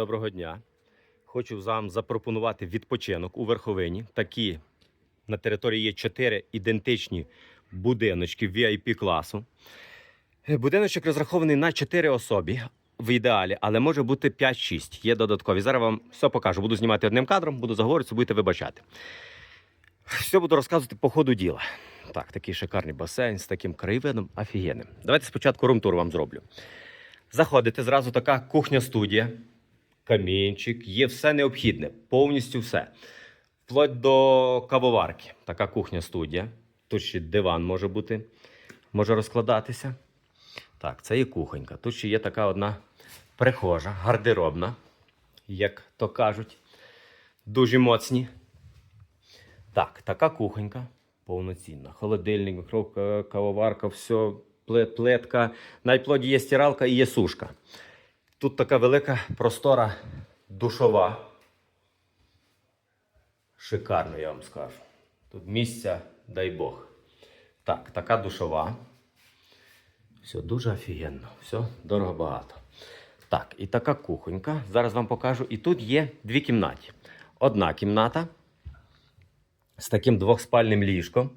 Доброго дня. Хочу вам запропонувати відпочинок у верховині. Такі на території є чотири ідентичні будиночки VIP класу. Е, Будиночок розрахований на 4 особі в ідеалі, але може бути 5-6. Є додаткові. Зараз вам все покажу. Буду знімати одним кадром, буду заговорюватися, будете вибачати. Все буду розказувати по ходу діла. Так, такий шикарний басейн з таким краєвидом офігенним. Давайте спочатку румтур вам зроблю. Заходите, зразу така кухня-студія, камінчик, є все необхідне, повністю все. Вплоть до кавоварки. Така кухня-студія. Тут ще диван може бути, може розкладатися. Так, це є кухонька. Тут ще є така одна прихожа, гардеробна, як то кажуть. Дуже моцні. Так, така кухонька повноцінна. Холодильник, кавоварка, все, пле- плитка. Навіть плоді є стиралка і є сушка. Тут така велика простора душова. Шикарно, я вам скажу. Тут місця, дай Бог. Так, така душова. Все дуже офігенно. Все дорого багато. Так, і така кухонька. Зараз вам покажу. І тут є дві кімнаті. Одна кімната з таким двохспальним ліжком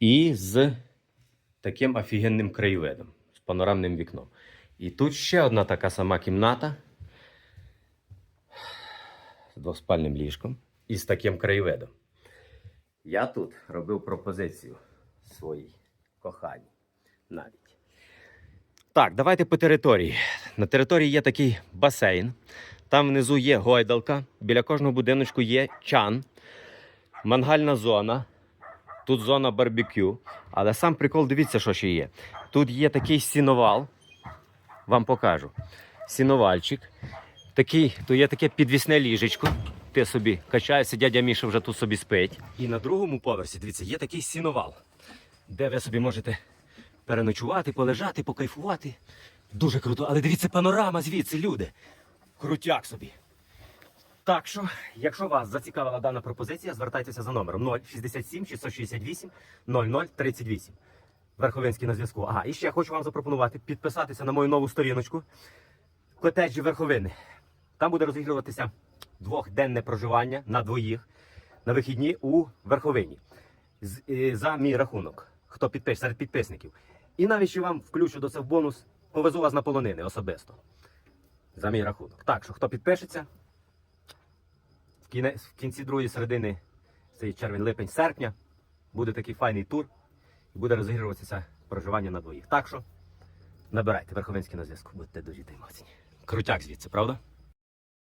і з таким офігенним краєвидом, з панорамним вікном. І тут ще одна така сама кімната з двохспальним ліжком і з таким краєвидом. Я тут робив пропозицію своїй коханій навіть. Так, давайте по території. На території є такий басейн. Там внизу є гойдалка. Біля кожного будиночку є чан, мангальна зона. Тут зона барбекю. Але сам прикол, дивіться, що ще є. Тут є такий сіновал. Вам покажу. Сіновальчик. Такий, то є таке підвісне ліжечко. Ти собі качаєшся, дядя Міша вже тут собі спить. І на другому поверсі, дивіться, є такий сіновал, де ви собі можете переночувати, полежати, покайфувати. Дуже круто. Але дивіться, панорама звідси, люди. Крутяк собі. Так що, якщо вас зацікавила дана пропозиція, звертайтеся за номером 067 668 0038. Верховинський на зв'язку. Ага, і ще хочу вам запропонувати підписатися на мою нову сторіночку котеджі Верховини. Там буде розігруватися двохденне проживання на двоїх на вихідні у Верховині. З- е, за мій рахунок. Хто підпише серед підписників. І навіть ще вам включу до це в бонус, повезу вас на полонини особисто. За мій рахунок. Так що, хто підпишеться, в, в кінці другої середини, цей червень, липень, серпня, буде такий файний тур і буде розігруватися проживання на двоїх. Так що набирайте Верховинський на зв'язку, будьте дуже емоційні. Крутяк звідси, правда?